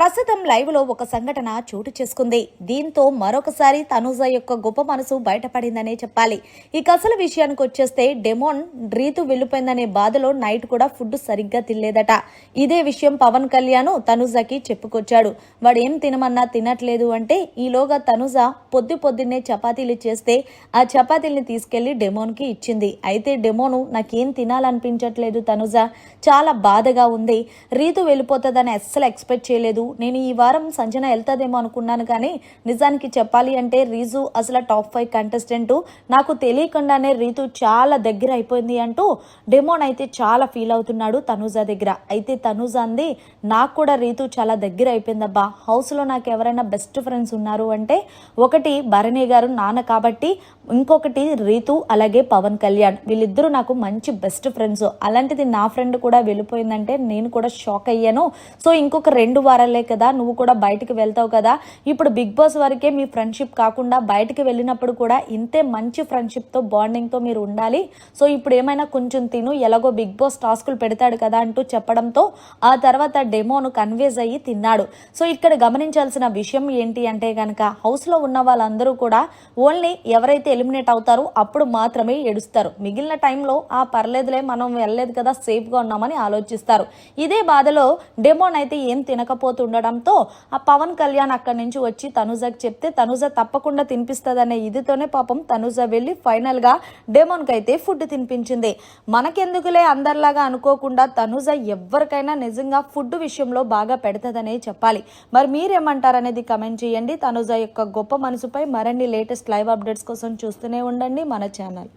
ప్రస్తుతం లైవ్లో ఒక సంఘటన చోటు చేసుకుంది. దీంతో మరొకసారి తనూజ యొక్క గొప్ప మనసు బయటపడిందనే చెప్పాలి. ఇక అసలు విషయానికి వచ్చేస్తే డెమోన్ రీతు వెళ్ళిపోయిందనే బాధలో నైట్ కూడా ఫుడ్ సరిగ్గా తినలేదట. ఇదే విషయం పవన్ కళ్యాణ్ తనుజకి చెప్పుకొచ్చాడు. వాడు ఏం తినమన్నా తినట్లేదు అంటే ఈలోగా తనూజ పొద్దు పొద్దున్నే చపాతీలు చేస్తే ఆ చపాతీల్ని తీసుకెళ్ళి డెమోన్కి ఇచ్చింది. అయితే డెమోను నాకేం తినాలనిపించట్లేదు తనుజ. చాలా బాధగా ఉంది. రీతు వెళ్ళిపోతుందని అస్సలు ఎక్స్పెక్ట్ చేయలేదు. నేను ఈ వారం సంజన వెళ్తాదేమో అనుకున్నాను కానీ నిజానికి చెప్పాలి అంటే రీజు అసలు టాప్ ఫైవ్ కంటెస్టెంట్. నాకు తెలియకుండానే రీతు చాలా దగ్గర అయిపోయింది అంటూ డెమోన్ అయితే చాలా ఫీల్ అవుతున్నాడు తనూజ దగ్గర. అయితే తనూజ అంది నాకు కూడా రీతు చాలా దగ్గర అయిపోయిందబ్బా. హౌస్లో నాకు ఎవరైనా బెస్ట్ ఫ్రెండ్స్ ఉన్నారు అంటే ఒకటి భరణి గారు నాన్న కాబట్టి ఇంకొకటి రీతు అలాగే పవన్ కళ్యాణ్. వీళ్ళిద్దరూ నాకు మంచి బెస్ట్ ఫ్రెండ్స్. అలాంటిది నా ఫ్రెండ్ కూడా వెళ్ళిపోయిందంటే నేను కూడా షాక్ అయ్యాను. సో ఇంకొక రెండు వారాలే కదా నువ్వు కూడా బయటికి వెళ్తావు కదా. ఇప్పుడు బిగ్ బాస్ వరకే మీ ఫ్రెండ్షిప్ కాకుండా బయటికి వెళ్ళినప్పుడు కూడా ఇంతే మంచి ఫ్రెండ్షిప్తో బాండింగ్తో మీరు ఉండాలి. సో ఇప్పుడు ఏమైనా కొంచెం తిను ఎలాగో బిగ్ బాస్ టాస్కులు పెడతాడు కదా అంటూ చెప్పడంతో ఆ తర్వాత డెమోను కన్వేజ్ అయ్యి తిన్నాడు. సో ఇక్కడ గమనించాల్సిన విషయం ఏంటి అంటే కనుక హౌస్లో ఉన్న వాళ్ళందరూ కూడా ఓన్లీ ఎవరైతే ఎలిమినేట్ అవుతారో అప్పుడు మాత్రమే ఏడుస్తారు. మిగిలిన టైంలో ఆ పర్లేదులే మనం వెళ్ళలేదు కదా సేఫ్గా ఉన్నామని ఆలోచిస్తారు. ఇదే బాధలో డెమోన్ అయితే ఏం ఉండడంతో ఆ పవన్ కళ్యాణ్ అక్కడి నుంచి వచ్చి తనుజకి చెప్తే తనుజ తప్పకుండా తినిపిస్తుందనే ఇదితోనే పాపం తనుజ వెళ్ళి ఫైనల్గా డెమోన్కి అయితే ఫుడ్ తినిపించింది. మనకెందుకులే అందరిలాగా అనుకోకుండా తనుజ ఎవరికైనా నిజంగా ఫుడ్ విషయంలో బాగా పెడతదనే చెప్పాలి. మరి మీరేమంటారనేది కమెంట్ చేయండి. తనుజ యొక్క గొప్ప మనసుపై మరిన్ని లేటెస్ట్ లైవ్ అప్డేట్స్ కోసం చూస్తూనే ఉండండి మన ఛానల్